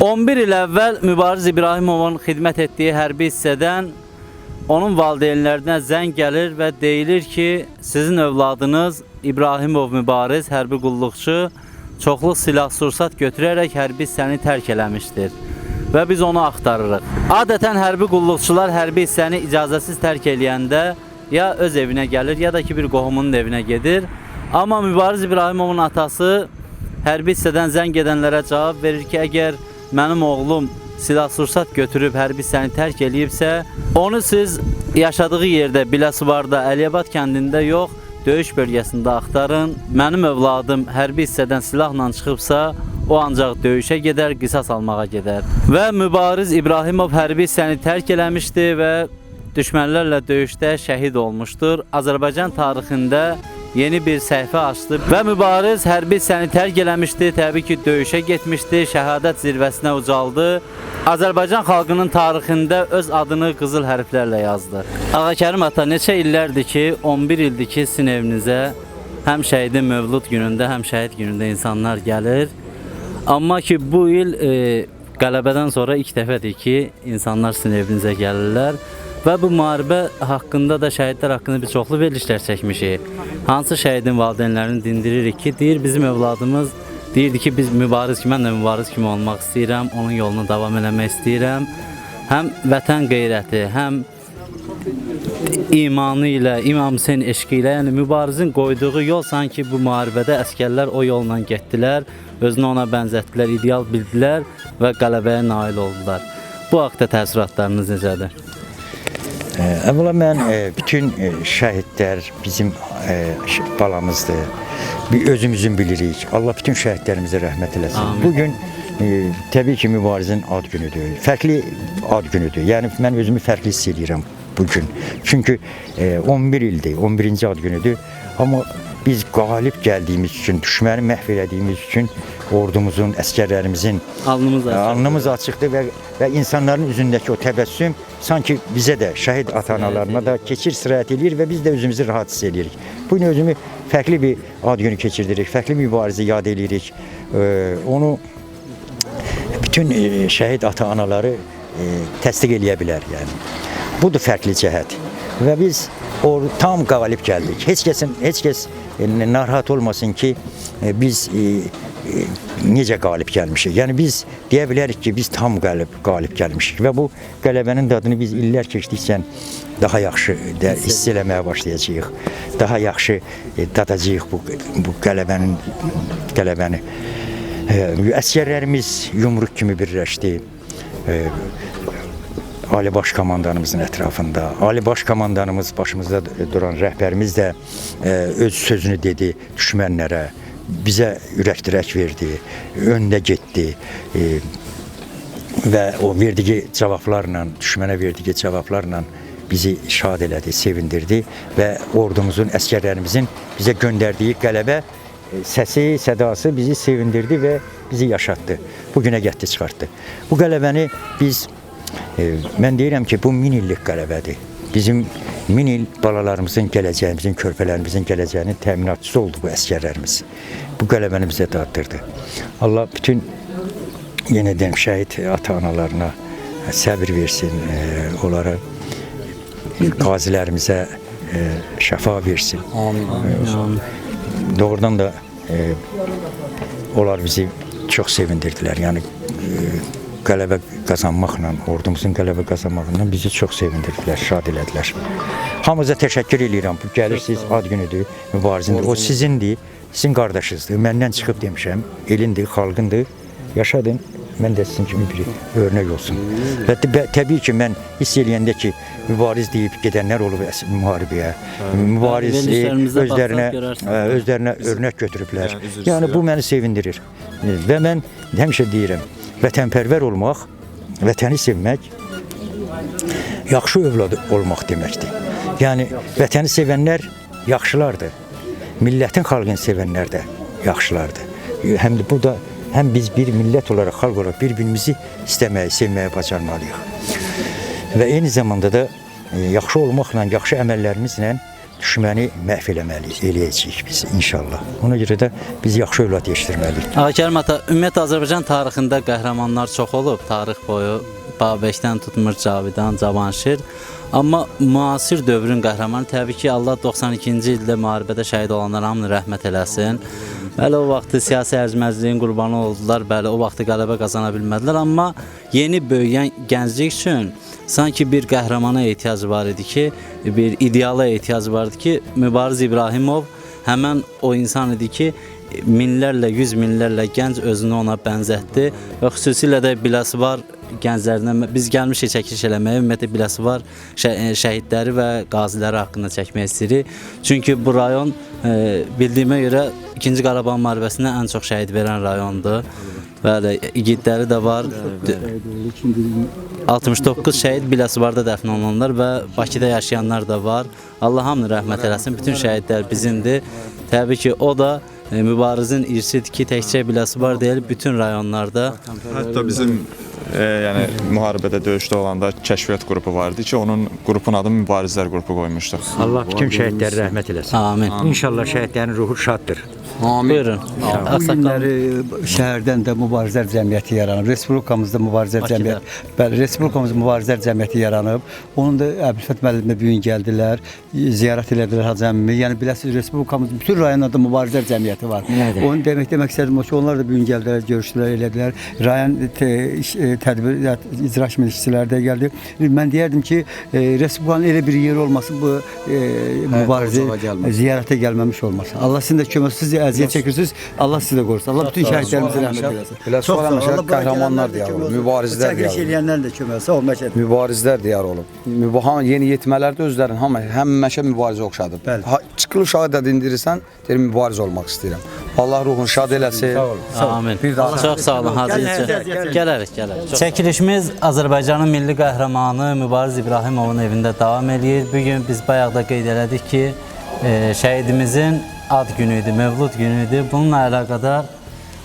11 il əvvəl Mübariz İbrahimovun xidmət etdiyi hərbi hissədən onun valideynlərinə zəng gəlir və deyilir ki, sizin övladınız İbrahimov Mübariz hərbi qulluqçu çoxlu silah-sursat götürərək hərbi hissəni tərk eləmişdir və biz onu axtarırıq. Adətən hərbi qulluqçular hərbi hissəni icazəsiz tərk eləyəndə ya öz evinə gəlir, ya da ki bir qohumunun evinə gedir. Amma Mübariz İbrahimovun atası hərbi hissədən zəng edənlərə cavab verir ki, əgər mənim oğlum silah-sursat götürüb hərbi hissəni tərk eləyibsə, onu siz yaşadığı yerdə Biləsuvarda, Əliyabad kəndində yox, döyüş bölgəsində axtarın. Mənim övladım hərbi hissədən silahla çıxıbsa, o ancaq döyüşə gedər, qisas almağa gedər. Və Mübariz İbrahimov hərbi hissəni tərk eləmişdi və düşmənlərlə döyüşdə şəhid olmuşdur. Azərbaycan tarixində yeni bir səhifə açdı və Mübariz hərbi hissəni tərk eləmişdi. Təbii ki, döyüşə getmişdi, şəhadət zirvəsinə ucaldı. Azərbaycan xalqının tarixində öz adını qızıl hərflərlə yazdı. Ağakərim ata neçə illərdir ki, 11 ildir ki, sizin evinizə həm şəhidin mövlud günündə, həm şəhid günündə insanlar gəlir. Amma ki, bu il e, qələbədən sonra ilk dəfədir ki, insanlar sizin evinizə gəlirlər. Və bu müharibə haqqında da şəhidlər haqqında biz çoxlu verilişlər çəkmişik. Hansı şəhidin valideynlərini dindiririk ki, deyir bizim övladımız deyirdi ki, biz mübariz kimi, mən də mübariz kimi olmaq istəyirəm, onun yolunu davam eləmək istəyirəm. Həm vətən qeyrəti, həm imanı ilə, İmam Hüseyn eşqi ilə, yəni mübarizin qoyduğu yol sanki bu müharibədə əskərlər o yolla getdilər, özünü ona bənzətdilər, ideal bildilər və qələbəyə nail oldular. Bu haqda təəssüratlarınız necədir? Əvvəla mən e, bütün e, şəhidlər bizim e, balamızdır. Bir özümüzün bilirik. Allah bütün şəhidlərimizə rəhmət eləsin. Amin. Bu gün e, təbii ki, mübarizin ad günüdür. Fərqli ad günüdür. Yəni mən özümü fərqli hiss edirəm bu gün. Çünki e, 11 ildir, 11-ci ad günüdür. Amma biz qalib gəldiyimiz üçün, düşməni məhv elədiyimiz üçün ordumuzun, əskərlərimizin Alnımız açıq. Alnımız açıqdır və, və insanların üzündəki o təbəssüm sanki bizə də, şəhid ata-analarına da keçir sirayət eləyir və biz də özümüzü rahat hiss edirik. Bu gün özümü fərqli bir ad günü keçirdirik, fərqli mübarizə yad edirik. Ee, onu bütün e, şəhid ata-anaları e, təsdiq eləyə bilər yəni. Budur fərqli cəhət. Və biz o tam qalib gəldik. Heç kəsin heç kəs e, narahat olmasın ki, e, biz e, e, necə qalib gəlmişik. Yəni biz deyə bilərik ki, biz tam qalib qalib gəlmişik və bu qələbənin dadını biz illər keçdikcə daha yaxşı də hiss eləməyə başlayacağıq. Daha yaxşı e, dadacağıq bu bu qələbənin qələbəni. E, Əsgərlərimiz yumruq kimi birləşdi. Ali Baş Komandanımızın ətrafında, Ali Baş Komandanımız başımızda duran rəhbərimiz də e, öz sözünü dedi düşmənlərə, bizə ürək-dirək verdi, öndə getdi e, və o verdiyi cavablarla, düşmənə verdiyi cavablarla bizi şad elədi, sevindirdi və ordumuzun, əskərlərimizin bizə göndərdiyi qələbə e, səsi, sədası bizi sevindirdi və bizi yaşatdı. Bu günə gətirdi, çıxartdı. Bu qələbəni biz e, mən deyirəm ki, bu min illik qələbədir. Bizim min il balalarımızın gələcəyimizin, körpələrimizin gələcəyinin təminatçısı oldu bu əskərlərimiz. Bu qələbəni bizə daddırdı. Allah bütün yenə deyim şəhid ata-analarına səbir versin, e, onlara qazilərimizə e, şəfa versin. Amin. Doğrudan da e, onlar bizi çox sevindirdilər. Yəni e, qələbə qazanmaqla, ordumuzun qələbə qazanmağından bizi çox sevindirdilər, şad elədilər. Hamınıza təşəkkür edirəm. Bu gəlirsiniz ad günüdür, mübarizədir. O sizindir, sizin qardaşınızdır. Məndən çıxıb demişəm, elindir, xalqındır. Yaşadın. Mən də sizin kimi bir örnək olsun. Və tə- təbii ki, mən hiss eləyəndə ki, mübariz deyib gedənlər olub müharibəyə. Mübariz e, özlərinə ə, özlərinə örnək götürüblər. Yəni, bu məni sevindirir. Və mən həmişə deyirəm, vətənpərvər olmaq, vətəni sevmək yaxşı övlad olmaq deməkdir. Yəni vətəni sevənlər yaxşılardır. Millətin xalqını sevənlər də yaxşılardır. Həm də bu da həm biz bir millət olaraq, xalq olaraq bir-birimizi istəməyi, sevməyi bacarmalıyıq. Və eyni zamanda da e, yaxşı olmaqla, yaxşı əməllərimizlə düşməni məhv eləməliyik, eləyəcəyik biz inşallah. Ona görə də biz yaxşı övlad yetişdirməliyik. Akərim ata, ümumiyyətlə Azərbaycan tarixində qəhrəmanlar çox olub, tarix boyu Babəkdən tutmur Cavidan, Cavanşir. Amma müasir dövrün qəhrəmanı təbii ki, Allah 92-ci ildə müharibədə şəhid olanlara hamını rəhmət eləsin. Bəli, o vaxt siyasi ərzməzliyin qurbanı oldular. Bəli, o vaxt qələbə qazana bilmədilər, amma yeni böyüyən gənclik üçün sanki bir qəhrəmana ehtiyac var idi ki, bir ideala ehtiyac vardı ki, Mübariz İbrahimov həmən o insan idi ki, minlərlə, yüz minlərlə gənc özünü ona bənzətdi və xüsusilə də biləsi var gənclərindən biz gəlmişik çəkiliş eləməyə, ümumiyyətlə biləsi var şə şəhidləri və qaziləri haqqında çəkmək istəyirik. Çünki bu rayon e, bildiyimə görə 2-ci Qarabağ müharibəsində ən çox şəhid verən rayondur. Bəli, igidləri də var. 69 şəhid Biləsuvarda dəfn olunanlar və Bakıda yaşayanlar da var. Allah hamını rəhmət eləsin. Bütün şəhidlər bizimdir. Təbii ki, o da e, mübarizin irsidir ki, təkcə Biləsuvar deyil, bütün rayonlarda Hətta bizim e, yəni müharibədə döyüşdə olanda kəşfiyyat qrupu vardı ki, onun qrupun adını Mübarizlər qrupu qoymuşduq. Allah bütün şəhidlərə rəhmət eləsin. Amin. İnşallah şəhidlərin ruhu şaddır. Buyurun. Bu günləri şəhərdən də mübarizlər cəmiyyəti yaranıb. Respublikamızda mübarizlər cəmiyyəti, bəli, Respublikamızda mübarizlər cəmiyyəti yaranıb. Onun da Əbülfət müəllimə bu gün gəldilər, ziyarət elədilər Hacı əmmimi. Yəni biləsiniz Respublikamızın bütün rayonlarda mübarizlər cəmiyyəti var. Nədir? Onu demək demək istədim o ki, onlar da bu gün gəldilər, görüşdülər, elədilər. Rayon e, tədbir icra kimi işçilər də gəldi. Mən deyərdim ki, e, Respublikanın elə bir yeri olması bu e, mübarizə gəlməz. ziyarətə gəlməmiş olması. Allah sizin də kömək siz də əziyyət çəkirsiniz. Allah sizə qorusun. Allah bütün şəhidlərimizə rəhmət eləsin. Çox sağ olun. Allah qəhrəmanlar də kömək olub, mübarizlər diyarı olub. də. Mübarizlər diyarı olub. Mübahan yeni yetmələrdə özlərini hamı həmişə mübarizə oxşadıb. Bəli. Ha, çıxıl uşağı da dindirirsən, deyir mübariz olmaq istəyirəm. Allah ruhunu şad eləsin. Sağ olun. Amin. Bir daha- Çox sağ olun Hacı. Gəl. Gələrik, gələrik. Çəkilişimiz Azərbaycanın milli qəhrəmanı Mübariz İbrahimovun evində davam eləyir. Bu gün biz bayaq da qeyd elədik ki, e, şəhidimizin ad günü idi, Mövlud günü idi. Bununla əlaqədar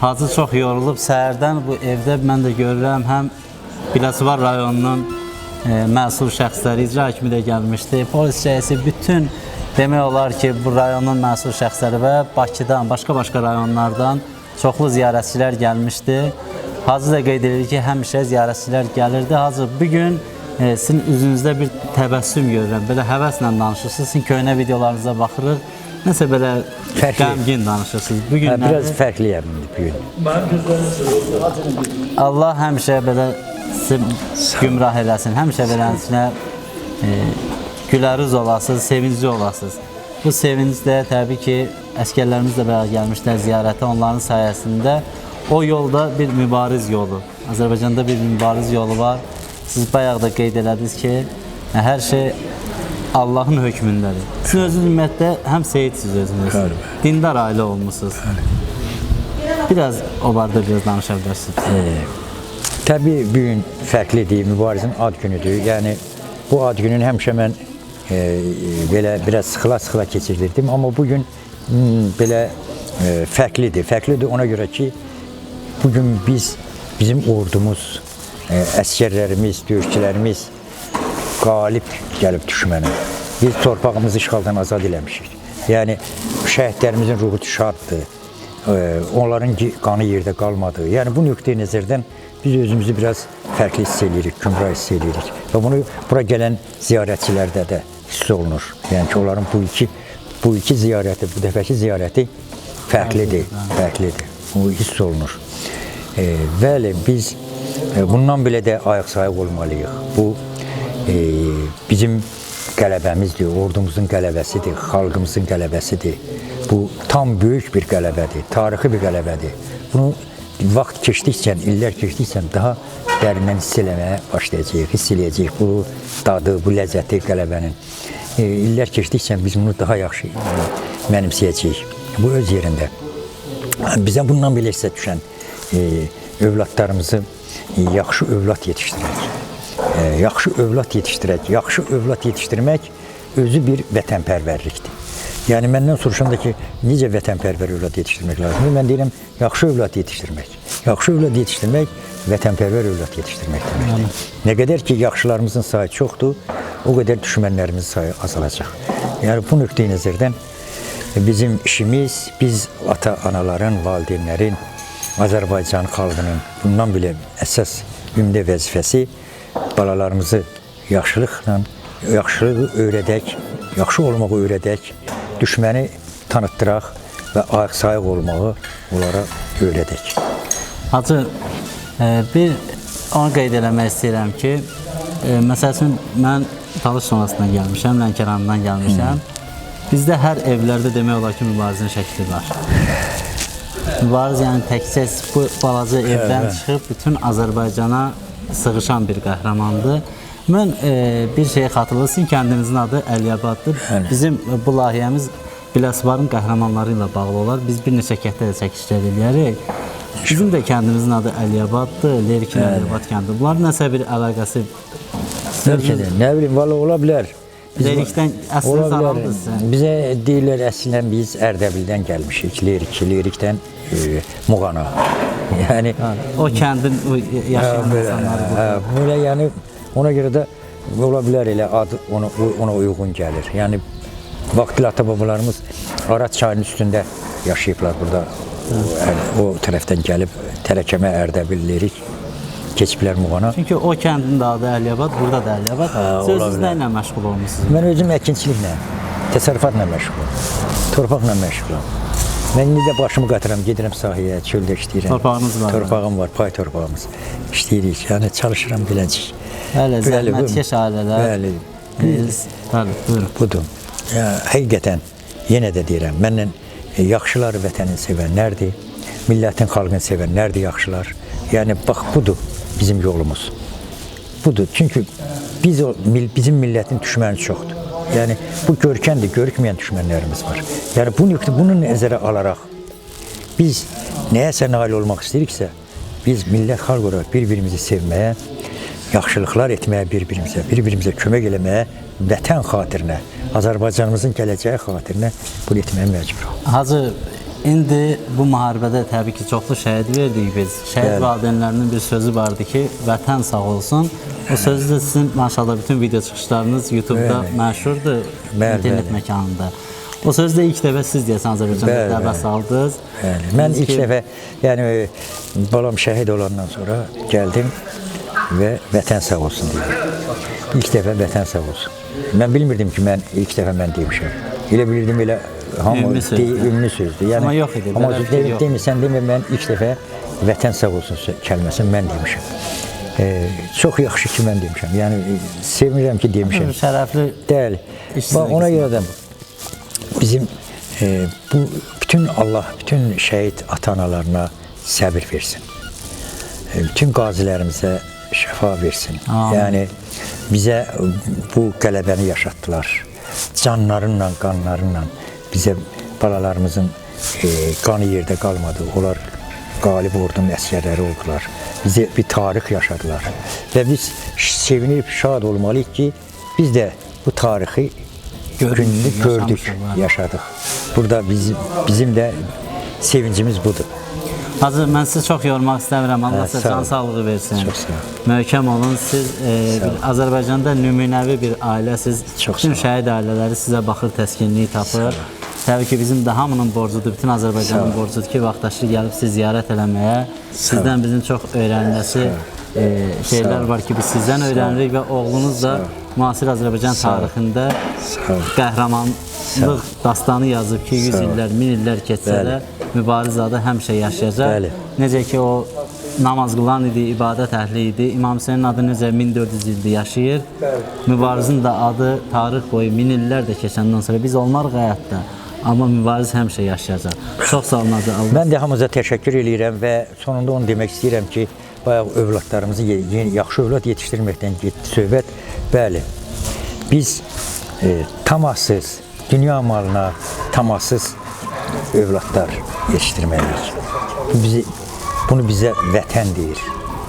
Hacı çox yorulub səhərdən bu evdə mən də görürəm həm Biləsuvar rayonunun məsul şəxsləri icra hakimi də gəlmişdi. Polis rəisi bütün demək olar ki, bu rayonun məsul şəxsləri və Bakıdan, başqa-başqa rayonlardan çoxlu ziyarətçilər gəlmişdi. Hacı da qeyd edir ki, həmişə ziyarətçilər gəlirdi. Hacı bu gün e, sizin üzünüzdə bir təbəssüm görürəm. Belə həvəslə danışırsınız. Sizin köhnə videolarınıza baxırıq. Nəsə belə Fərqli. qəmgin danışırsınız. Bu Hə, gün biraz fərqliyəm bu gün. Allah həmişə belə gümrah eləsin. Həmişə beləsinə e, gülərüz olasınız, sevincli olasınız. Bu sevinc də təbii ki, əskərlərimiz də belə gəlmişlər ziyarətə onların sayəsində. O yolda bir mübariz yolu. Azərbaycanda bir mübariz yolu var. Siz bayaq da qeyd elədiniz ki, hər şey Allahın hökmündədir. Siz özünüz ümumiyyətlə həm seyidsiniz özünüz. Dindar ailə olmusunuz. Biraz o barədə biraz danışa bilərsiniz. Təbii bu gün fərqlidir, mübarizin ad günüdür. Yəni bu ad gününü həmişə mən e, belə biraz sıxıla-sıxıla keçirirdim, amma bu gün hmm, belə e, fərqlidir. Fərqlidir ona görə ki, bu gün biz bizim ordumuz, e, əskərlərimiz, döyüşçülərimiz qalib gəlib düşmənə. Biz torpağımızı işğaldan azad eləmişik. Yəni şəhidlərimizin ruhu şaddır. E, onların qanı yerdə qalmadı. Yəni bu nöqteyi nəzərdən biz özümüzü biraz fərqli hiss edirik, gümrah hiss edirik. Və bunu bura gələn ziyarətçilərdə də hiss olunur. Yəni ki, onların bu iki bu iki ziyarəti, bu dəfəki ziyarəti fərqlidir, fərqlidir. Bu hiss olunur. E, bəli, biz e, bundan belə də ayaq sayıq olmalıyıq. Bu e, bizim qələbəmizdir, ordumuzun qələbəsidir, xalqımızın qələbəsidir. Bu tam böyük bir qələbədir, tarixi bir qələbədir. Bunu vaxt keçdikcə, illər keçdikcə daha dərindən hiss eləməyə başlayacağıq, hiss eləyəcəyik bu dadı, bu ləzzəti qələbənin. E, illər keçdikcə biz bunu daha yaxşı mənimsəyəcəyik. Bu öz yerində. Bizə bundan belə hissə düşən e, övladlarımızı yaxşı övlad yetişdirək. E, yaxşı övlad yetişdirək. Yaxşı övlad yetişdirmək özü bir vətənpərvərlikdir. Yəni məndən soruşanda ki, necə vətənpərvər övlad yetişdirmək lazımdır? Mən deyirəm, yaxşı övlad yetişdirmək. Yaxşı övlad yetişdirmək vətənpərvər övlad yetişdirmək deməkdir. Nə qədər ki yaxşılarımızın sayı çoxdur, o qədər düşmənlərimizin sayı azalacaq. Yəni bu nöqteyi nəzərdən bizim işimiz, biz ata-anaların, valideynlərin, Azərbaycan xalqının bundan belə əsas ümdə vəzifəsi balalarımızı yaxşılıqla, yaxşılığı öyrədək, yaxşı olmağı öyrədək, düşməni tanıtdıraq və ayıq-sayıq olmağı onlara öyrədək. Hacı, e, bir onu qeyd eləmək istəyirəm ki, e, məsəl üçün mən Talış sonrasından gəlmişəm, Lənkərandan gəlmişəm. Bizdə hər evlərdə demək olar ki, mübarizənin şəkli var. Mübariz yəni təkcə bu balaca evdən çıxıb bütün Azərbaycana sığışan bir qəhrəmandır. Mən e, bir şey xatırlasın, kəndimizin adı Əliyabaddır. Bizim bu layihəmiz Biləsuvarın qəhrəmanları ilə bağlı olar. Biz bir neçə kənddə də çəkişlər eləyərik. Bizim də kəndimizin adı Əliyabaddır, Lerkin Əliyabad kəndi. Bunların nəsə bir əlaqəsi Bəlkə də, nə bilim, valla ola bilər. Biz- Lerikdən bilər. salamdır sizə. Bizə deyirlər əslən biz Ərdəbildən gəlmişik, Lerik, Lerikdən e, Muğana. Yəni O kəndin yaşayan insanları hə, belə yəni ona görə də ola bilər elə ad ona ona uyğun gəlir. Yəni vaxtilə ata-babalarımız Arat çayının üstündə yaşayıblar burada. O, o tərəfdən gəlib Tərəkəmə, Ərdəbil, Lerik keçiblər Muğana. Çünki o kəndin də adı Əliyabad, burada da Əliyabad. Siz özünüz nə ilə məşğul olmusunuz? Mən özüm əkinçiliklə, təsərrüfatla məşğulam. Torpaqla məşğulam. Mən indi də başımı qatıram, gedirəm sahəyə, çöldə işləyirəm. Torpağınız var, Torpağım var, pay torpağımız. İşləyirik. Yəni çalışıram beləcək. Bu- zəhmətkeş ailələr. Bəli. Biz, bəli, buyurun. Budur. Ya, həqiqətən yenə də deyirəm, məndən e, yaxşılar vətənin sevənlərdir, millətin xalqını sevənlərdir yaxşılar. Yəni bax budur bizim yolumuz. Budur. Çünki biz o bizim millətin düşməni çoxdur. Yəni bu görkəmdir, görükməyən düşmənlərimiz var. Yəni bu nöqtə bunu nəzərə alaraq biz nəyəsə nail olmaq istəyiriksə, biz millət xalq olaraq bir-birimizi sevməyə, yaxşılıqlar etməyə bir-birimizə, bir-birimizə kömək eləməyə, vətən xatirinə, Azərbaycanımızın gələcəyi xatirinə bunu etməyə məcburuq. Hacı, indi bu müharibədə təbii ki, çoxlu şəhid verdik biz. Şəhid valideynlərinin bir sözü vardı ki, vətən sağ olsun. O sözü də sizin maşallah bütün video çıxışlarınız YouTube-da məşhurdur, Bəli, internet bəli. məkanında. O sözü də ilk dəfə siz deyəsən Azərbaycanda dəvə saldınız. Bəli. Mən ilk ki, dəfə, yəni balam şəhid olandan sonra gəldim və vətən sağ olsun dedim. İlk dəfə vətən sağ olsun. Mən bilmirdim ki, mən ilk dəfə mən demişəm. Elə bilirdim elə hamı Ümumi sözdür. dey- ümumi sözdür. Yəni Amma yox idi, Amma şey de- yox. demisən demə mən ilk dəfə vətən sağ olsun kəlməsini mən demişəm. E, çox yaxşı ki mən demişəm. Yəni e, sevinirəm ki demişəm. Şərəfli. İşsizlik Bax ona görə də bizim e, bu bütün Allah bütün şəhid ata-analarına səbir versin. E, bütün qazilərimizə şəfa versin. Amin. Yəni bizə bu qələbəni yaşatdılar. Canlarınla, qanlarınla bizə balalarımızın e, qanı yerdə qalmadı. Onlar qalib ordunun əsgərləri oldular. Bizə bir tarix yaşadılar. Və biz sevinib şad olmalıyıq ki, biz də bu tarixi Görmüşük, günlük gördük, yaşadıq. Burada bizim bizim də sevincimiz budur. Hacı, mən sizi çox yormaq istəmirəm. Allah Hə, sizə can sağlığı versin. Çox sağ ol. Möhkəm olun. Siz e, bir Azərbaycanda nümunəvi bir ailəsiz. Çox Bütün şəhid ailələri sizə baxır, təskinlik tapır. Təbii ki, bizim də hamının borcudur, bütün Azərbaycanın borcudur ki, vaxtaşırı gəlib sizi ziyarət eləməyə. Sizdən bizim çox öyrənməsi e, şeylər var ki, biz sizdən öyrənirik və oğlunuz da müasir Azərbaycan tarixində qəhrəmanlıq dastanı yazıb ki, 100 illər, 1000 illər keçsə də mübariz adı həmişə yaşayacaq. Bəli. Necə ki o namaz qılan idi, ibadət əhli idi. İmam Hüseynin adı necə 1400 ildir yaşayır. Mübarizin də adı tarix boyu 1000 illər də keçəndən sonra biz olmarıq həyatda. Amma mübariz həmişə yaşayacaq. Çox sağ olun. Allah Mən də hamınıza təşəkkür eləyirəm və sonunda onu demək istəyirəm ki, bayaq övladlarımızı ye- yeni yaxşı övlad yetişdirməkdən getdi söhbət. Bəli. Biz e, tamassız dünya malına tamassız övladlar yetişdirməliyik. Bu bizi bunu bizə vətən deyir.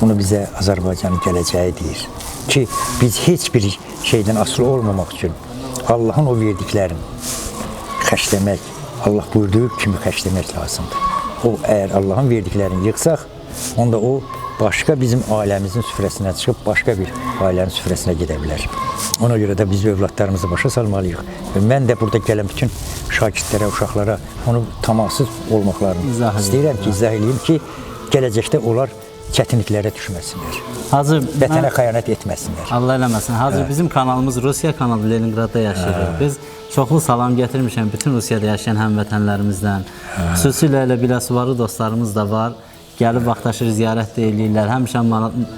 Bunu bizə Azərbaycanın gələcəyi deyir. Ki biz heç bir şeydən asılı olmamaq üçün Allahın o verdiklərini xərcləmək, Allah buyurduğu kimi xərcləmək lazımdır. O əgər Allahın verdiklərini yığsaq, onda o başqa bizim ailəmizin süfrəsindən çıxıb başqa bir ailənin süfrəsinə gedə bilər. Ona görə də biz övladlarımızı başa salmalıyıq. Və mən də burada gələn bütün şagirdlərə, uşaqlara onu tamaşasız olmaqlarını İzah istəyirəm ki, izah edeyim ki, gələcəkdə onlar çətinliklərə düşməsinlər. Hacı Vətənə xəyanət etməsinlər. Allah eləməsin. Hazır bizim kanalımız Rusiya kanalı Leningradda yaşayırıq. Biz çoxlu salam gətirmişəm bütün Rusiyada yaşayan həmvətənlərimizdən. Xüsusilə elə Biləsuvarlı dostlarımız da var. Gəlib vaxtaşır ziyarət də eləyirlər. Həmişə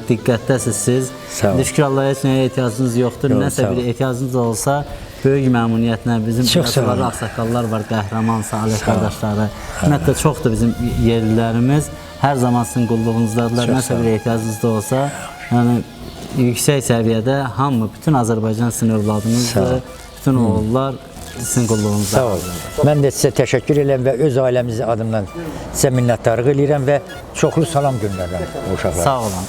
diqqətdəsiz siz. Ol. Şükür Allah'a heç nəyə ehtiyacınız yoxdur. Yox, Nəsə bir ehtiyacınız olsa böyük məmnuniyyətlə bizim olun. ağsaqqallar var, qəhrəman, salih qardaşları. Ümumiyyətlə çoxdur bizim yerlilərimiz. Hər zaman sizin qulluğunuzdadılar. Çox Nəsə bir ehtiyacınız da olsa, yəni yüksək səviyyədə hamı, bütün Azərbaycan sizin övladınızdır. Bütün oğullar sizin qulluğunuzda. Sağ ol. Mən də sizə təşəkkür edirəm və öz ailəmiz adından sizə minnətdarlıq edirəm və çoxlu salam göndərirəm o uşaqlara. Sağ olun.